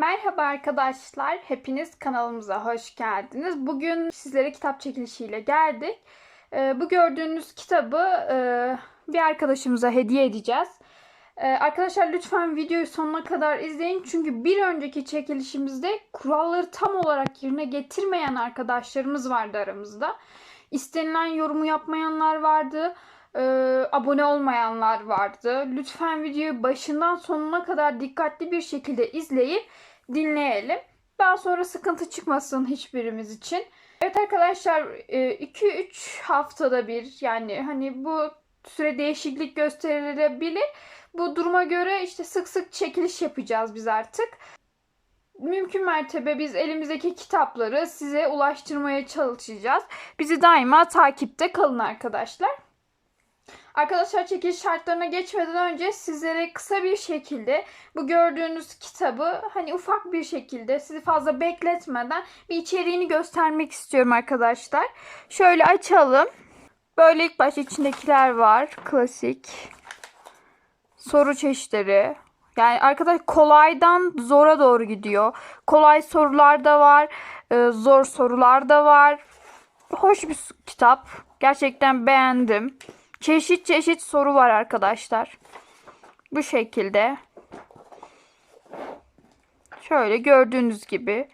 Merhaba arkadaşlar, hepiniz kanalımıza hoş geldiniz. Bugün sizlere kitap çekilişiyle geldik. Ee, bu gördüğünüz kitabı e, bir arkadaşımıza hediye edeceğiz. Ee, arkadaşlar lütfen videoyu sonuna kadar izleyin. Çünkü bir önceki çekilişimizde kuralları tam olarak yerine getirmeyen arkadaşlarımız vardı aramızda. İstenilen yorumu yapmayanlar vardı. e, abone olmayanlar vardı. Lütfen videoyu başından sonuna kadar dikkatli bir şekilde izleyip dinleyelim. Daha sonra sıkıntı çıkmasın hiçbirimiz için. Evet arkadaşlar 2-3 haftada bir yani hani bu süre değişiklik gösterilebilir. Bu duruma göre işte sık sık çekiliş yapacağız biz artık. Mümkün mertebe biz elimizdeki kitapları size ulaştırmaya çalışacağız. Bizi daima takipte kalın arkadaşlar. Arkadaşlar çekiliş şartlarına geçmeden önce sizlere kısa bir şekilde bu gördüğünüz kitabı hani ufak bir şekilde sizi fazla bekletmeden bir içeriğini göstermek istiyorum arkadaşlar. Şöyle açalım. Böyle ilk başta içindekiler var. Klasik. Soru çeşitleri. Yani arkadaş kolaydan zora doğru gidiyor. Kolay sorular da var. e, Zor sorular da var. Hoş bir kitap. Gerçekten beğendim. Çeşit çeşit soru var arkadaşlar. Bu şekilde. Şöyle gördüğünüz gibi.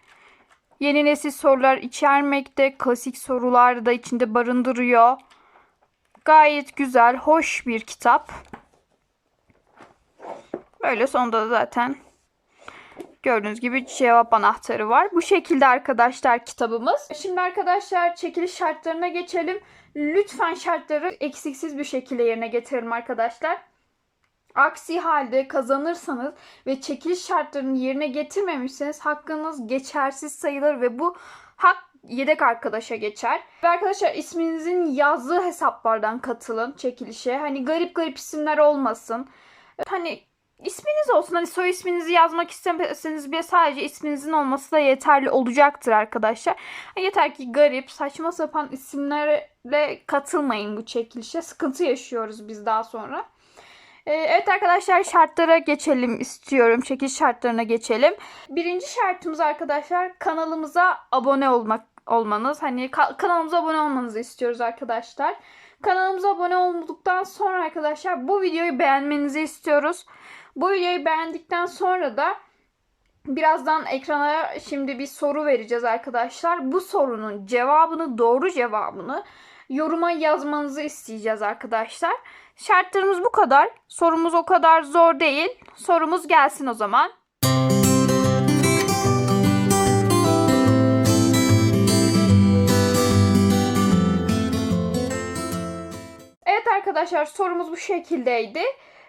Yeni nesil sorular içermekte. Klasik sorular da içinde barındırıyor. Gayet güzel, hoş bir kitap. Böyle sonunda da zaten gördüğünüz gibi cevap anahtarı var. Bu şekilde arkadaşlar kitabımız. Şimdi arkadaşlar çekiliş şartlarına geçelim. Lütfen şartları eksiksiz bir şekilde yerine getirelim arkadaşlar. Aksi halde kazanırsanız ve çekiliş şartlarını yerine getirmemişseniz hakkınız geçersiz sayılır ve bu hak yedek arkadaşa geçer. Ve arkadaşlar isminizin yazdığı hesaplardan katılın çekilişe. Hani garip garip isimler olmasın. Hani isminiz olsun. Hani soy isminizi yazmak istemezseniz bile sadece isminizin olması da yeterli olacaktır arkadaşlar. Yeter ki garip, saçma sapan isimlerle katılmayın bu çekilişe. Sıkıntı yaşıyoruz biz daha sonra. Ee, Evet arkadaşlar şartlara geçelim istiyorum. Çekiliş şartlarına geçelim. Birinci şartımız arkadaşlar kanalımıza abone olmak olmanız. Hani ka- kanalımıza abone olmanızı istiyoruz arkadaşlar. Kanalımıza abone olduktan sonra arkadaşlar bu videoyu beğenmenizi istiyoruz. Bu videoyu beğendikten sonra da birazdan ekrana şimdi bir soru vereceğiz arkadaşlar. Bu sorunun cevabını, doğru cevabını yoruma yazmanızı isteyeceğiz arkadaşlar. Şartlarımız bu kadar. Sorumuz o kadar zor değil. Sorumuz gelsin o zaman. Evet arkadaşlar sorumuz bu şekildeydi.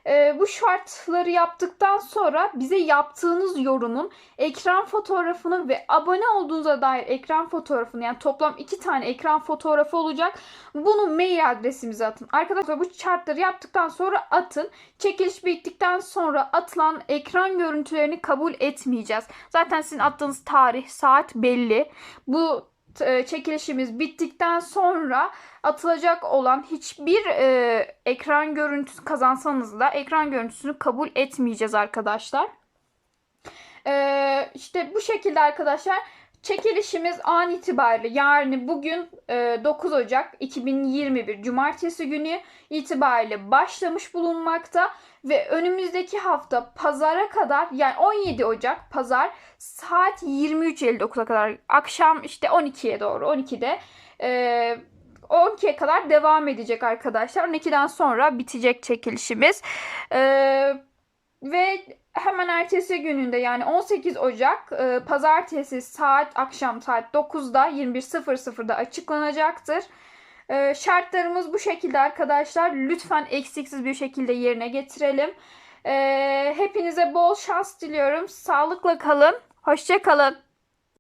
Ee, bu şartları yaptıktan sonra bize yaptığınız yorumun ekran fotoğrafını ve abone olduğunuza dair ekran fotoğrafını yani toplam iki tane ekran fotoğrafı olacak. Bunu mail adresimize atın. Arkadaşlar bu şartları yaptıktan sonra atın. Çekiliş bittikten sonra atılan ekran görüntülerini kabul etmeyeceğiz. Zaten sizin attığınız tarih, saat belli. Bu e, çekilişimiz bittikten sonra atılacak olan hiçbir e, ekran görüntüsü kazansanız da ekran görüntüsünü kabul etmeyeceğiz arkadaşlar. E, işte bu şekilde arkadaşlar çekilişimiz an itibariyle yani bugün e, 9 Ocak 2021 Cumartesi günü itibariyle başlamış bulunmakta ve önümüzdeki hafta pazara kadar yani 17 Ocak pazar saat 23.59'a kadar akşam işte 12'ye doğru 12'de e, 12'ye kadar devam edecek arkadaşlar. 12'den sonra bitecek çekilişimiz. E, ve hemen ertesi gününde yani 18 Ocak e, pazartesi saat akşam saat 9'da 21.00'da açıklanacaktır. E, şartlarımız bu şekilde arkadaşlar. Lütfen eksiksiz bir şekilde yerine getirelim. E, hepinize bol şans diliyorum. Sağlıkla kalın. Hoşça kalın.